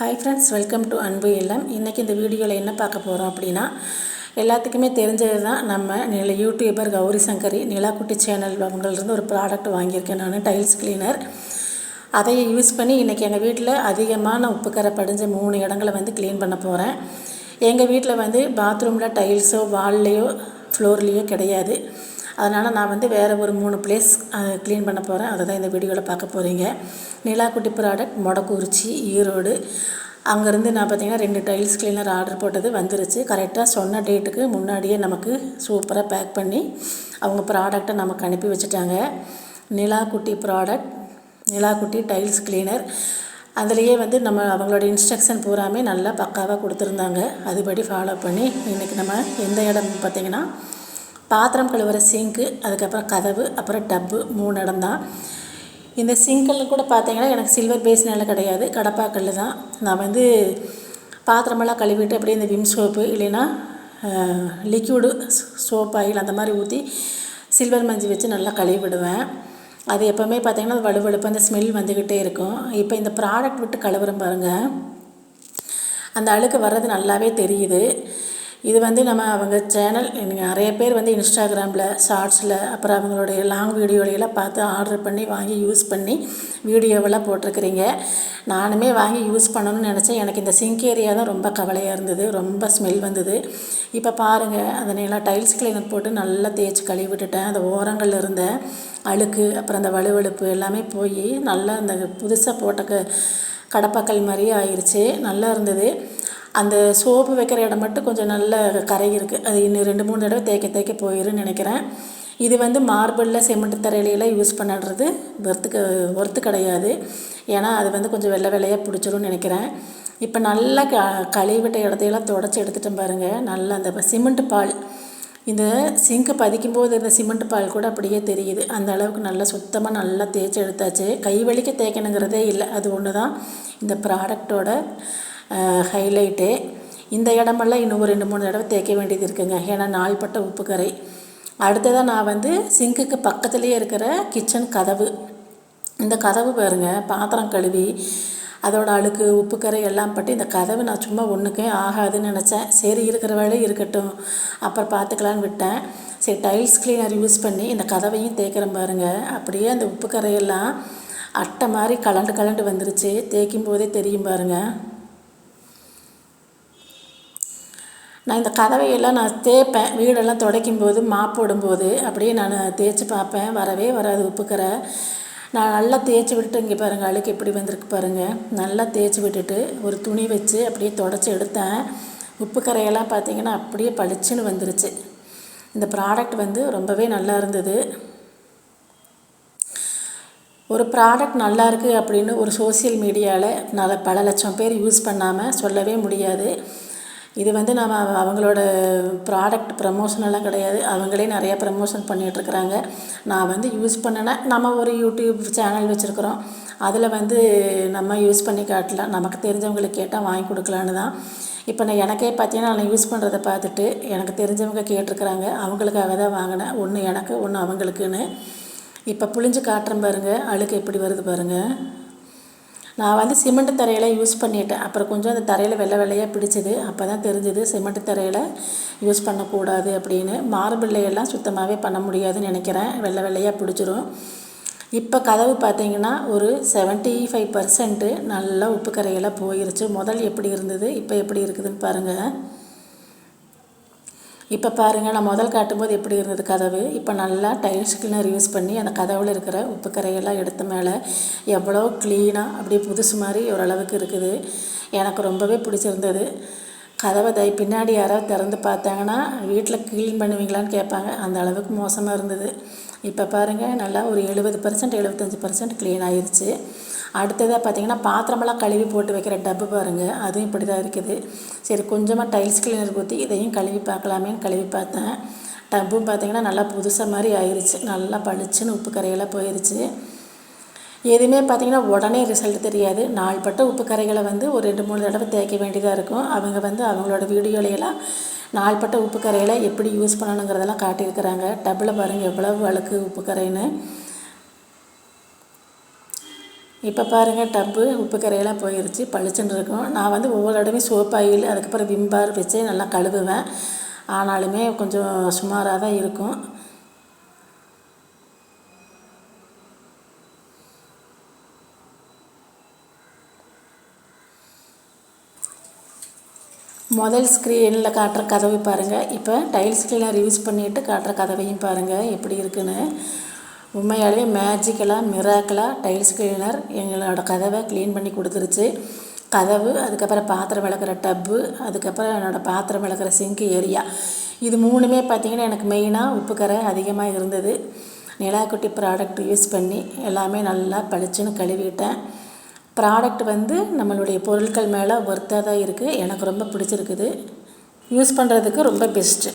Hi friends welcome to அன்பு இல்லம் இன்றைக்கி இந்த வீடியோவில் என்ன பார்க்க போகிறோம் அப்படின்னா எல்லாத்துக்குமே தெரிஞ்சது தான் நம்ம நில யூடியூபர் கௌரி சங்கரி நிலாக்குட்டி சேனல் அவங்கள்ருந்து ஒரு ப்ராடக்ட் வாங்கியிருக்கேன். நான் டைல்ஸ் கிளீனர் அதை யூஸ் பண்ணி இன்றைக்கி எங்கள் வீட்டில் அதிகமான உப்புக்கரை படிஞ்ச மூணு இடங்களை வந்து க்ளீன் பண்ண போகிறேன் எங்கள் வீட்டில் வந்து பாத்ரூமில் டைல்ஸோ வால்லையோ ஃப்ளோர்லேயோ கிடையாது. அதனால் நான் வந்து வேறு ஒரு மூணு பிளேஸ் க்ளீன் பண்ண போகிறேன் அதை தான் இந்த வீடியோவில் பார்க்க போகிறீங்க நிலாக்குட்டி ப்ராடக்ட் மொடக்குறிச்சி ஈரோடு. அங்கேருந்து நான் பார்த்தீங்கன்னா ரெண்டு டைல்ஸ் கிளீனர் ஆர்டர் போட்டது வந்துருச்சு. கரெக்டாக சொன்ன டேட்டுக்கு முன்னாடியே நமக்கு சூப்பராக பேக் பண்ணி அவங்க ப்ராடக்டை நமக்கு அனுப்பி வச்சுட்டாங்க. Nilakutti product Nilakutti tiles cleaner அதுலேயே வந்து நம்ம அவங்களோட இன்ஸ்ட்ரக்ஷன் பூராமே நல்லா பக்காவாக கொடுத்துருந்தாங்க. அதுபடி ஃபாலோ பண்ணி இன்றைக்கி நம்ம எந்த இடம் பார்த்திங்கன்னா பாத்திரம் கழுவுற சிங்க்கு அதுக்கப்புறம் கதவு அப்புறம் டப்பு மூணு இடம் தான். இந்த சிங்கில் கூட பார்த்தீங்கன்னா எனக்கு சில்வர் பேஸ்னால கிடையாது. கடப்பாக்கல் தான். நான் வந்து பாத்திரமெல்லாம் கழுவிட்டு அப்படியே இந்த விம் சோப்பு இல்லைன்னா லிக்யூடு சோப் ஆயில் அந்த மாதிரி ஊற்றி சில்வர் மஞ்சி வச்சு நல்லா கழுவி விடுவேன் அது எப்போவுமே பார்த்திங்கன்னா அது வலுவழுப்பு அந்த ஸ்மெல் வந்துக்கிட்டே இருக்கும். இப்போ இந்த ப்ராடக்ட் விட்டு கழுவுறேன் பாருங்கள் அந்த அழுக்கு வர்றது நல்லாவே தெரியுது. இது வந்து நம்ம அவங்க சேனல் நிறைய பேர் வந்து இன்ஸ்டாகிராமில் ஷார்ட்ஸில் அப்புறம் அவங்களுடைய லாங் வீடியோலையெல்லாம் பார்த்து ஆர்டர் பண்ணி வாங்கி யூஸ் பண்ணி வீடியோவெல்லாம் போட்டிருக்கிறீங்க. நானுமே வாங்கி யூஸ் பண்ணணும்னு நினச்சேன். எனக்கு இந்த சிங்க் ஏரியா தான் ரொம்ப கவலையாக இருந்தது. ரொம்ப ஸ்மெல் வந்தது. இப்போ பாருங்கள் அதனையெல்லாம் டைல்ஸ் கிளீனர் போட்டு நல்லா தேய்ச்சி கழுவி விட்டுட்டேன். அந்த ஓரங்களில் இருந்த அழுக்கு அப்புறம் அந்த வலுவழுப்பு எல்லாமே போய் நல்லா அந்த புதுசாக போட்ட க கடப்பாக்கல் மாதிரியே ஆயிடுச்சு நல்லா இருந்தது. அந்த சோப்பு வைக்கிற இடம் மட்டும் கொஞ்சம் நல்ல கரை இருக்குது அது இன்னும் ரெண்டு மூணு தடவை தேய்க்க தேய்க்க போயிருன்னு நினைக்கிறேன். இது வந்து மார்பிளில் சிமெண்ட் தரையிலலாம் யூஸ் பண்ணுறது ஒர்த்துக்கு ஒர்த்து கிடையாது. ஏன்னா அது வந்து கொஞ்சம் வெள்ளை வெள்ளையாக பிடிச்சிரும்னு நினைக்கிறேன். இப்போ நல்லா க கழுவிட்ட இடத்தையெல்லாம் தொடச்சி எடுத்துட்டோம் பாருங்கள் நல்லா அந்த சிமெண்ட் பால் இந்த சிங்க்கு பதிக்கும் போது இருந்த சிமெண்ட் பால் கூட அப்படியே தெரியுது. அந்த அளவுக்கு நல்லா சுத்தமாக நல்லா தேய்ச்சி எடுத்தாச்சு. கை வலிக்க தேய்க்கணுங்கிறதே இல்லை. அது ஒன்று தான் இந்த ப்ராடக்டோட ஹைலைட்டு இந்த இடமெல்லாம் இன்னும் ஒரு ரெண்டு மூணு தடவை தேய்க்க வேண்டியது இருக்குங்க. ஏன்னா நாள்பட்ட உப்பு கரை அடுத்ததாக நான் வந்து சிங்க்குக்கு பக்கத்துலேயே இருக்கிற கிச்சன் கதவு. இந்த கதவு பாருங்கள் பாத்திரம் கழுவி அதோட அழுக்கு உப்புக்கரை எல்லாம் பட்டு இந்த கதவு நான் சும்மா ஒன்றுக்கே ஆகாதுன்னு நினச்சேன். சரி இருக்கிற வேலையும் இருக்கட்டும். அப்புறம் பார்த்துக்கலான்னு விட்டேன். சரி டைல்ஸ் கிளீனர் யூஸ் பண்ணி இந்த கதவையும் தேய்க்கிறேன் பாருங்கள் அப்படியே அந்த உப்பு கரையெல்லாம் அட்டை மாதிரி கலண்டு கலண்டு வந்துருச்சு. தேய்க்கும் போதே தெரியும் பாருங்கள் நான் இந்த கதவையெல்லாம் நான் தேய்ப்பேன். வீடெல்லாம் துடைக்கும் போது மாப்போடும்போது அப்படியே நான் தேய்ச்சி பார்ப்பேன். வரவே வராது உப்புக்கரை. நான் நல்லா தேய்ச்சி விட்டுட்டு இங்கே பாருங்கள் அழுக்கு எப்படி வந்திருக்கு பாருங்கள் நல்லா தேய்ச்சி விட்டுட்டு ஒரு துணி வச்சு அப்படியே தொடச்சி எடுத்தேன். உப்பு கரையெல்லாம் பார்த்தீங்கன்னா அப்படியே பளிச்சுன்னு வந்துருச்சு. இந்த ப்ராடக்ட் வந்து ரொம்பவே நல்லா இருந்தது. ஒரு ப்ராடக்ட் நல்லா இருக்குது அப்படின்னு ஒரு சோசியல் மீடியாவில் நல்ல பல லட்சம் பேர் யூஸ் பண்ணாமல் சொல்லவே முடியாது. இது வந்து நம்ம அவங்களோட ப்ராடக்ட் ப்ரமோஷனெல்லாம் கிடையாது. அவங்களே நிறையா ப்ரமோஷன் பண்ணிகிட்ருக்குறாங்க நான் வந்து யூஸ் பண்ணினா நம்ம ஒரு யூடியூப் சேனல் வச்சுருக்குறோம். அதில் வந்து நம்ம யூஸ் பண்ணி காட்டலாம். நமக்கு தெரிஞ்சவங்களுக்கு கேட்டால் வாங்கி கொடுக்கலான்னு தான். இப்போ நான் எனக்கே பார்த்தீங்கன்னா நான் யூஸ் பண்ணுறத பார்த்துட்டு எனக்கு தெரிஞ்சவங்க கேட்டிருக்குறாங்க. அவங்களுக்காக தான் வாங்கினேன். ஒன்று எனக்கு ஒன்று அவங்களுக்குன்னு. இப்போ புளிஞ்சு காட்டுறேன் பாருங்கள் அழுக்கு எப்படி வருது பாருங்கள் நான் வந்து சிமெண்ட் தரையில் யூஸ் பண்ணிட்டேன். அப்புறம் கொஞ்சம் அந்த தரையில் வெள்ளை வெள்ளையாக பிடிச்சது. அப்போ தான் தெரிஞ்சது சிமெண்ட் தரையில் யூஸ் பண்ணக்கூடாது அப்படின்னு. மார்பிள்ளையெல்லாம் சுத்தமாகவே பண்ண முடியாதுன்னு நினைக்கிறேன். வெள்ளை வெள்ளையாக பிடிச்சிரும். இப்போ கதவு பார்த்தீங்கன்னா ஒரு செவன்ட்டி ஃபைவ் பர்சன்ட்டு நல்லா உப்பு கரையெல்லாம் போயிருச்சு. முதல் எப்படி இருந்தது? இப்போ எப்படி இருக்குதுன்னு பாருங்கள் இப்போ பாருங்கள் நான் முதல் காட்டும்போது எப்படி இருந்தது கதவு? இப்போ நல்லா டைல்ஸ் கிளீனர் யூஸ் பண்ணி அந்த கதவில் இருக்கிற உப்பு கரையெல்லாம் எடுத்த மேலே எவ்வளோ க்ளீனாக அப்படியே புதுசு மாதிரி ஓரளவுக்கு இருக்குது. எனக்கு ரொம்பவே பிடிச்சிருந்தது. கதவை தை பின்னாடி யாராவது திறந்து பார்த்தாங்கன்னா வீட்டில் க்ளீன் பண்ணுவீங்களான்னு கேட்பாங்க. அந்த அளவுக்கு மோசமாக இருந்தது. இப்போ பாருங்கள் நல்லா ஒரு எழுபது பர்சன்ட் எழுபத்தஞ்சி பர்சன்ட் க்ளீன் ஆயிடுச்சு அடுத்ததாக பார்த்தீங்கன்னா பாத்திரமெல்லாம் கழுவி போட்டு வைக்கிற டப்பு பாருங்கள் அதுவும் இப்படி தான் இருக்குது. சரி கொஞ்சமாக டைல்ஸ் கிளீனர் ஊற்றி இதையும் கழுவி பார்க்கலாமேன்னு கழுவி பார்த்தேன். டப்பும் பார்த்திங்கன்னா நல்லா புதுசாக மாதிரி ஆயிடுச்சு நல்லா பளிச்சுன்னு உப்பு கரையெல்லாம் போயிடுச்சு எதுவுமே பார்த்திங்கன்னா உடனே ரிசல்ட் தெரியாது. நாள்பட்ட உப்பு கரைகளை வந்து ஒரு ரெண்டு மூணு தடவை தேய்க்க வேண்டியதாக இருக்கும். அவங்க வந்து அவங்களோட வீடியோலையெல்லாம் நாள்பட்ட உப்பு கரையில் எப்படி யூஸ் பண்ணணுங்கிறதெல்லாம் காட்டியிருக்கிறாங்க. டப்பில் பாருங்கள் எவ்வளவு அழுக்கு உப்பு கரைன்னு இப்போ பாருங்கள் டப்பு உப்பு கரையெல்லாம் போயிடுச்சு பளிச்சுன்னு இருக்கும். நான் வந்து ஒவ்வொரு இடமே சோப் ஆயில் அதுக்கப்புறம் விம் பார் வச்சு நல்லா கழுவுவேன். ஆனாலுமே கொஞ்சம் சுமாராக தான் இருக்கும். முதல் ஸ்க்ரீனில் காட்டுற கதவை பாருங்கள் இப்போ டைல்ஸ் கிளீனர் யூஸ் பண்ணிவிட்டு காட்டுற கதவையும் பாருங்கள் எப்படி இருக்குன்னு. உண்மையாலே மேஜிக்கலாக மிராக்கலாக டைல்ஸ் கிளீனர் எங்களோட கதவை க்ளீன் பண்ணி கொடுத்துருச்சு. கதவு அதுக்கப்புறம் பாத்திரம் விளக்குற டப்பு அதுக்கப்புறம் என்னோடய பாத்திரம் விளக்குற சிங்க் ஏரியா இது மூணுமே பார்த்திங்கன்னா எனக்கு மெயினாக உப்பு கரை அதிகமாக இருந்தது. நிலாக்குட்டி ப்ராடக்ட் யூஸ் பண்ணி எல்லாமே நல்லா பளிச்சுன்னு கழுவிட்டேன். ப்ராடக்ட் வந்து நம்மளுடைய பொருட்கள் மேலே ஒர்த்தாக தான் இருக்குது எனக்கு ரொம்ப பிடிச்சிருக்குது. யூஸ் பண்ணுறதுக்கு ரொம்ப பெஸ்ட்டு